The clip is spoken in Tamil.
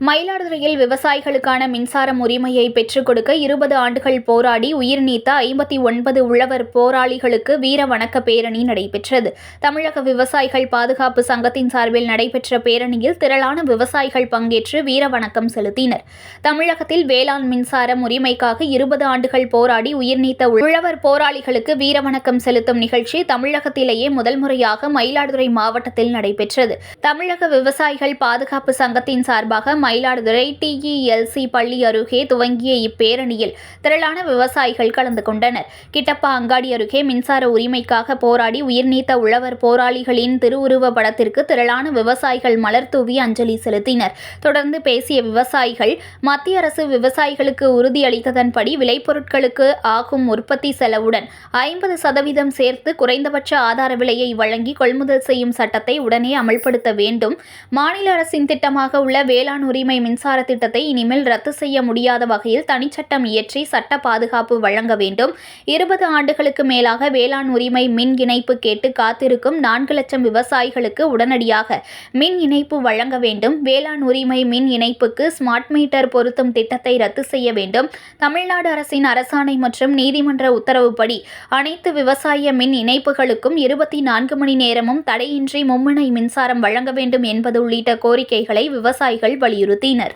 மயிலாடுதுறை விவசாயிகளுக்கான மின்சாரம் உரிமையை பெற்றுக் கொடுக்க இருபது ஆண்டுகள் போராடி உயிர் நீத்த ஐம்பத்தி ஒன்பது உழவர் போராளிகளுக்கு வீர வணக்க பேரணி நடைபெற்றது. தமிழக விவசாயிகள் பாதுகாப்பு சங்கத்தின் சார்பில் நடைபெற்ற பேரணியில் திரளான விவசாயிகள் பங்கேற்று வீர வணக்கம் செலுத்தினர். தமிழகத்தில் வேளாண் மின்சாரம் உரிமைக்காக இருபது ஆண்டுகள் போராடி உயிர் நீத்த உழவர் போராளிகளுக்கு வீர வணக்கம் செலுத்தும் நிகழ்ச்சி தமிழகத்திலேயே முதல் முறையாக மயிலாடுதுறை மாவட்டத்தில் நடைபெற்றது. தமிழக விவசாயிகள் பாதுகாப்பு சங்கத்தின் சார்பாக மயிலாடுதுறை ஐடிஇஎல்சி பள்ளி அருகே துவங்கிய இப்பேரணியில் திரளான விவசாயிகள் கலந்து கொண்டனர். கிட்டப்பா அங்காடி அருகே மின்சார உரிமைக்காக போராடி உயிர்நீத்த உழவர் போராளிகளின் திருவுருவ படத்திற்கு திரளான விவசாயிகள் மலர் தூவி அஞ்சலி செலுத்தினர். தொடர்ந்து பேசிய விவசாயிகள் மத்திய அரசு விவசாயிகளுக்கு உறுதியளித்ததன்படி விளைபொருட்களுக்கு ஆகும் உற்பத்தி செலவுடன் ஐம்பது சதவீதம் சேர்த்து குறைந்தபட்ச ஆதார விலையை வழங்கி கொள்முதல் செய்யும் சட்டத்தை உடனே அமல்படுத்த வேண்டும். மாநில அரசின் திட்டமாக உள்ள வேளாண் உரிமை மின்சார மின்சார திட்டத்தை இனிமேல் ரத்து செய்ய முடியாத வகையில் தனிச்சட்டம் இயற்றி சட்ட பாதுகாப்பு வழங்க வேண்டும். இருபது ஆண்டுகளுக்கு மேலாக வேளாண் உரிமை மின் இணைப்பு கேட்டு காத்திருக்கும் நான்கு லட்சம் விவசாயிகளுக்கு உடனடியாக மின் இணைப்பு வழங்க வேண்டும். வேளாண் உரிமை மின் இணைப்புக்கு ஸ்மார்ட் மீட்டர் பொருத்தும் திட்டத்தை ரத்து செய்ய வேண்டும். தமிழ்நாடு அரசின் அரசாணை மற்றும் நீதிமன்ற உத்தரவுப்படி அனைத்து விவசாய மின் இணைப்புகளுக்கும் இருபத்தி நான்கு மணி நேரமும் தடையின்றி மும்முனை மின்சாரம் வழங்க வேண்டும் என்பது உள்ளிட்ட கோரிக்கைகளை விவசாயிகள் வலியுறுத்தினர்.